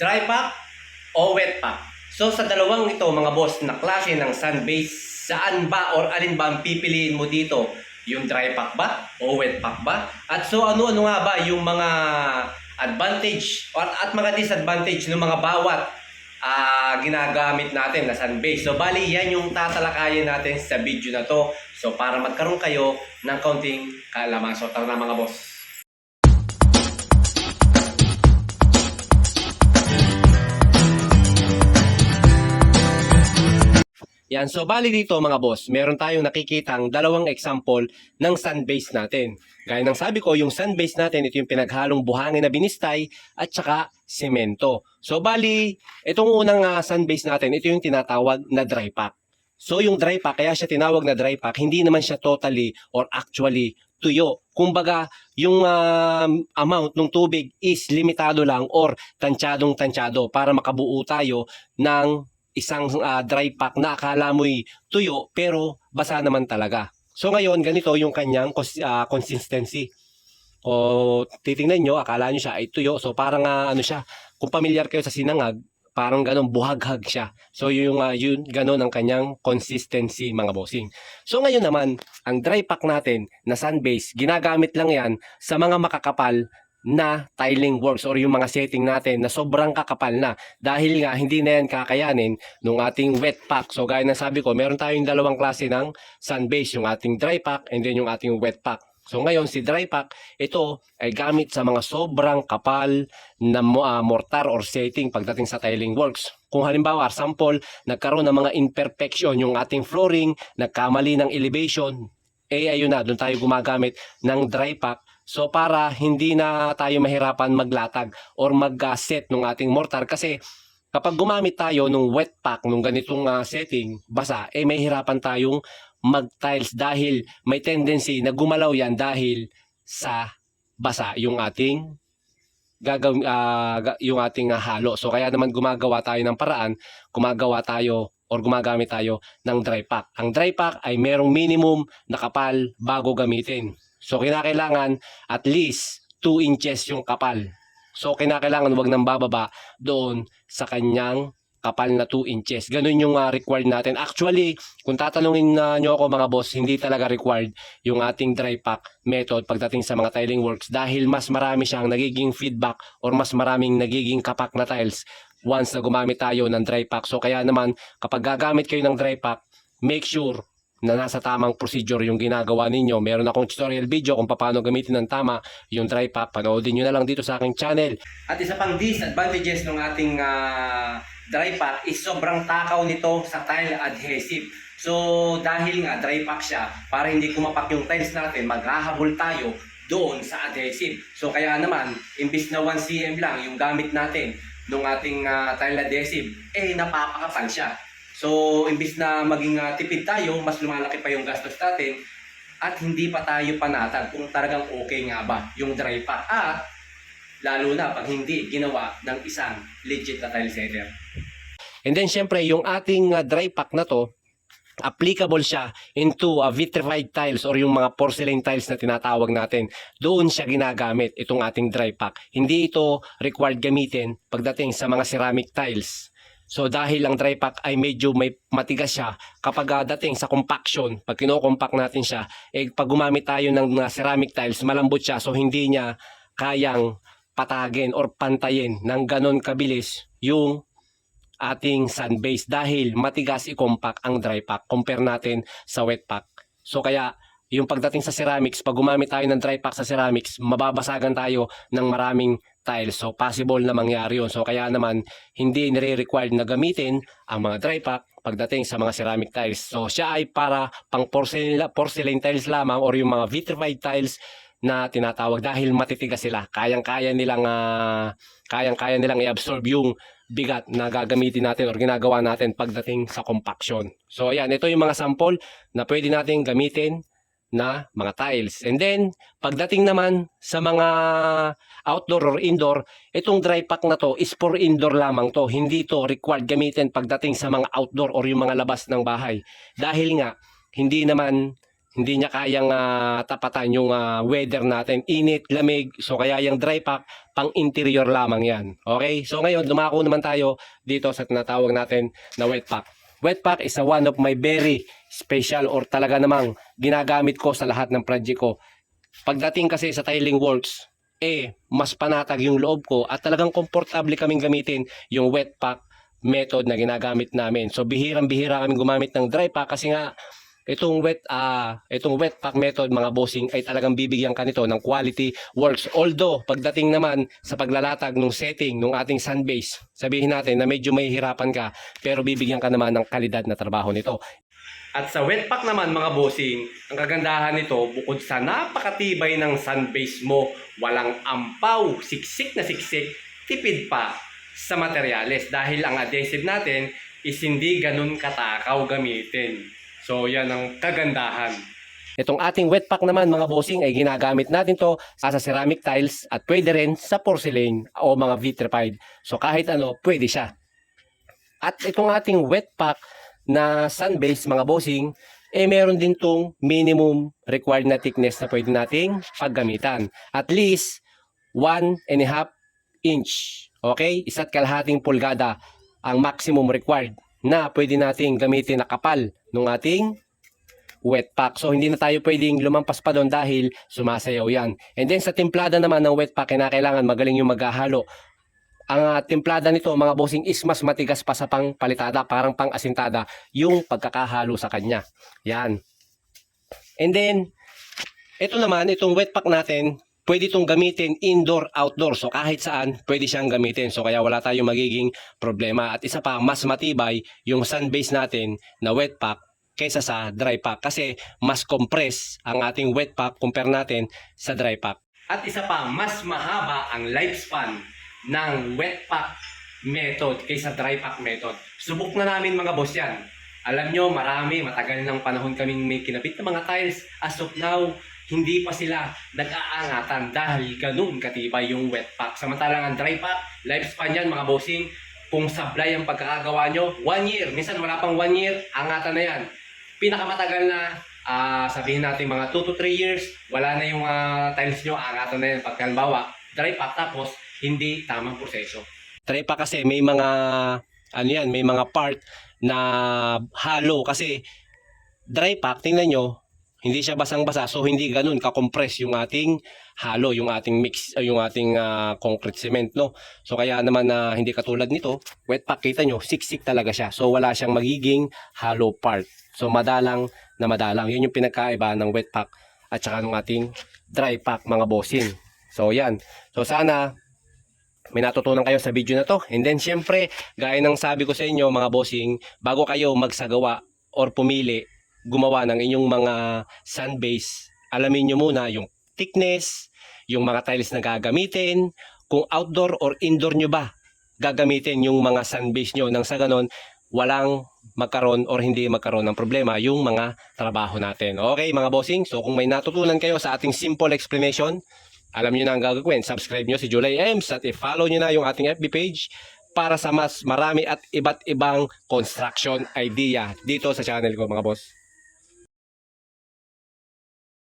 dry pack o wet pack. So sa dalawang ito mga boss na klase ng sun base, saan ba or alin ba ang pipiliin mo dito? Yung dry pack ba o wet pack ba? At so ano-ano nga ba yung mga advantage or at mga disadvantage ng mga bawat ah, ginagamit natin na sun base. So bali yan yung tatalakayin natin sa video na to. So para magkaroon kayo ng kaunting kaalaman. So tara na mga boss. Yan, so bali dito mga boss, meron tayong nakikitang dalawang example ng sun natin. Gaya ng sabi ko, yung sun natin, ito yung pinaghalong buhangin na binistay at saka semento. So bali, itong unang uh, sun base natin, ito yung tinatawag na dry pack. So yung dry pack, kaya siya tinawag na dry pack, hindi naman siya totally or actually tuyo. Kumbaga, yung ah, amount ng tubig is limitado lang or tansyadong tansyado para makabuo tayo ng isang ah, dry pack na akala mo'y tuyo pero basa naman talaga. So ngayon, ganito yung kanyang ah, consistency. O titingnan nyo, akala nyo siya ay tuyo. So parang ah, ano siya, kung familiar kayo sa sinangag, parang ganun, buhaghag siya. So yung, ah, yun, ganun ang kanyang consistency mga bossing. So ngayon naman, ang dry pack natin na sun base, ginagamit lang yan sa mga makakapal na tiling works or yung mga setting natin na sobrang kakapal na dahil nga hindi na yan kakayanin nung ating wet pack. So gaya ng sabi ko, meron tayong dalawang klase ng sun base, yung ating dry pack and then yung ating wet pack. So ngayon si dry pack, ito ay gamit sa mga sobrang kapal na ah, mortar or setting pagdating sa tiling works. Kung halimbawa, sample, nagkaroon ng mga imperfection yung ating flooring, nagkamali ng elevation, eh ayun na, doon tayo gumagamit ng dry pack So para hindi na tayo mahirapan maglatag or mag-set ng ating mortar kasi kapag gumamit tayo ng wet pack nung ganitong ah, setting, basa, eh may hirapan tayong mag-tiles dahil may tendency na gumalaw yan dahil sa basa yung ating gagawin yung ating ah, halo. So kaya naman gumagawa tayo ng paraan, gumagawa tayo or gumagamit tayo ng dry pack. Ang dry pack ay merong minimum na kapal bago gamitin. So kinakailangan at least 2 inches yung kapal. So kinakailangan wag nang bababa doon sa kanyang kapal na 2 inches. Ganun yung ah, required natin. Actually, kung tatanungin na nyo ako mga boss, hindi talaga required yung ating dry pack method pagdating sa mga tiling works dahil mas marami siyang nagiging feedback or mas maraming nagiging kapak na tiles once na gumamit tayo ng dry pack. So kaya naman, kapag gagamit kayo ng dry pack, make sure na nasa tamang procedure yung ginagawa ninyo. Meron akong tutorial video kung paano gamitin ng tama yung dry pack. Panoodin nyo na lang dito sa aking channel. At isa pang disadvantages ng ating ah, dry pack is sobrang takaw nito sa tile adhesive. So dahil nga dry pack siya, para hindi kumapak yung tiles natin, maghahabol tayo doon sa adhesive. So kaya naman, imbis na 1 cm lang yung gamit natin nung ating ah, tile adhesive, eh napapakapal siya. So, imbis na maging ah, tipid tayo, mas lumalaki pa yung gastos natin at hindi pa tayo panatag kung talagang okay nga ba yung dry pack at lalo na pag hindi ginawa ng isang legit na tile setter. And then syempre yung ating ah, dry pack na to applicable siya into uh, vitrified tiles or yung mga porcelain tiles na tinatawag natin. Doon siya ginagamit itong ating dry pack. Hindi ito required gamitin pagdating sa mga ceramic tiles. So dahil ang dry pack ay medyo may matigas siya, kapag ah, dating sa compaction, pag kino-compact natin siya, eh pag gumamit tayo ng mga ceramic tiles, malambot siya so hindi niya kayang patagin or pantayin ng ganon kabilis yung ating sun base dahil matigas i-compact ang dry pack compare natin sa wet pack. So kaya yung pagdating sa ceramics, pag gumamit tayo ng dry pack sa ceramics, mababasagan tayo ng maraming tiles. So possible na mangyari yun. So kaya naman hindi nire-required na gamitin ang mga dry pack pagdating sa mga ceramic tiles. So siya ay para pang porcelain, porcelain tiles lamang or yung mga vitrified tiles na tinatawag dahil matitigas sila. Kayang-kaya nilang ah, kayang-kaya nilang i-absorb yung bigat na gagamitin natin or ginagawa natin pagdating sa compaction. So ayan, ito yung mga sample na pwede natin gamitin na mga tiles. And then, pagdating naman sa mga outdoor or indoor, itong dry pack na to is for indoor lamang to. Hindi to required gamitin pagdating sa mga outdoor or yung mga labas ng bahay. Dahil nga, hindi naman hindi niya kayang ah, tapatan yung ah, weather natin, init, lamig. So kaya yung dry pack, pang interior lamang yan. Okay? So ngayon, dumako naman tayo dito sa tinatawag natin na wet pack. Wet pack is a one of my very special or talaga namang ginagamit ko sa lahat ng project ko. Pagdating kasi sa tiling works, eh, mas panatag yung loob ko at talagang komportable kaming gamitin yung wet pack method na ginagamit namin. So bihirang-bihira kami gumamit ng dry pack kasi nga itong wet ah itong wet pack method mga bossing ay talagang bibigyan ka nito ng quality works. Although pagdating naman sa paglalatag ng setting ng ating sun base, sabihin natin na medyo may hirapan ka pero bibigyan ka naman ng kalidad na trabaho nito. At sa wet pack naman mga bossing, ang kagandahan nito bukod sa napakatibay ng sun base mo, walang ampaw, siksik na siksik, tipid pa sa materyales dahil ang adhesive natin is hindi ganun katakaw gamitin. So yan ang kagandahan. Itong ating wet pack naman mga bossing ay ginagamit natin to sa ceramic tiles at pwede rin sa porcelain o mga vitrified. So kahit ano, pwede siya. At itong ating wet pack na sun base mga bossing, eh meron din tong minimum required na thickness na pwede nating paggamitan. At least, one and a half inch. Okay? Isa't kalahating pulgada ang maximum required na pwede nating gamitin na kapal ng ating wet pack. So hindi na tayo pwedeng lumampas pa doon dahil sumasayaw yan. And then sa timplada naman ng wet pack, kailangan magaling yung maghahalo. Ang ah, timplada nito mga bossing is mas matigas pa sa pang palitada, parang pang asintada yung pagkakahalo sa kanya. Yan. And then, ito naman, itong wet pack natin, pwede itong gamitin indoor, outdoor. So kahit saan, pwede siyang gamitin. So kaya wala tayong magiging problema. At isa pa, mas matibay yung sun base natin na wet pack kaysa sa dry pack. Kasi mas compress ang ating wet pack compare natin sa dry pack. At isa pa, mas mahaba ang lifespan ng wet pack method kaysa dry pack method. Subok na namin mga boss yan. Alam nyo, marami, matagal ng panahon kaming may kinabit na mga tiles. As of now, hindi pa sila nag-aangatan dahil ganun katibay yung wet pack. Samantalang ang dry pack, lifespan yan mga bossing, kung sablay ang pagkakagawa nyo, one year, minsan wala pang one year, angatan na yan. Pinakamatagal na, ah, sabihin natin mga 2 to 3 years, wala na yung ah, tiles nyo, angatan na yan. Pagkalimbawa, dry pack tapos hindi tamang proseso. Dry pack kasi may mga, ano yan, may mga part na halo kasi dry pack, tingnan nyo, hindi siya basang-basa so hindi ganun ka-compress yung ating halo, yung ating mix, uh, yung ating ah, concrete cement, no? So kaya naman na hindi katulad nito, wet pack, kita nyo, siksik talaga siya. So wala siyang magiging hollow part. So madalang na madalang. Yun yung pinagkaiba ng wet pack at saka ng ating dry pack mga bossing. So yan. So sana may natutunan kayo sa video na to. And then syempre, gaya ng sabi ko sa inyo mga bossing, bago kayo magsagawa or pumili, gumawa ng inyong mga sun base, alamin nyo muna yung thickness, yung mga tiles na gagamitin, kung outdoor or indoor nyo ba gagamitin yung mga sun base nyo nang sa ganon, walang magkaroon or hindi magkaroon ng problema yung mga trabaho natin. Okay mga bossing, so kung may natutunan kayo sa ating simple explanation, alam nyo na ang gagawin. Subscribe nyo si July Ems at i-follow nyo na yung ating FB page para sa mas marami at iba't ibang construction idea dito sa channel ko mga boss.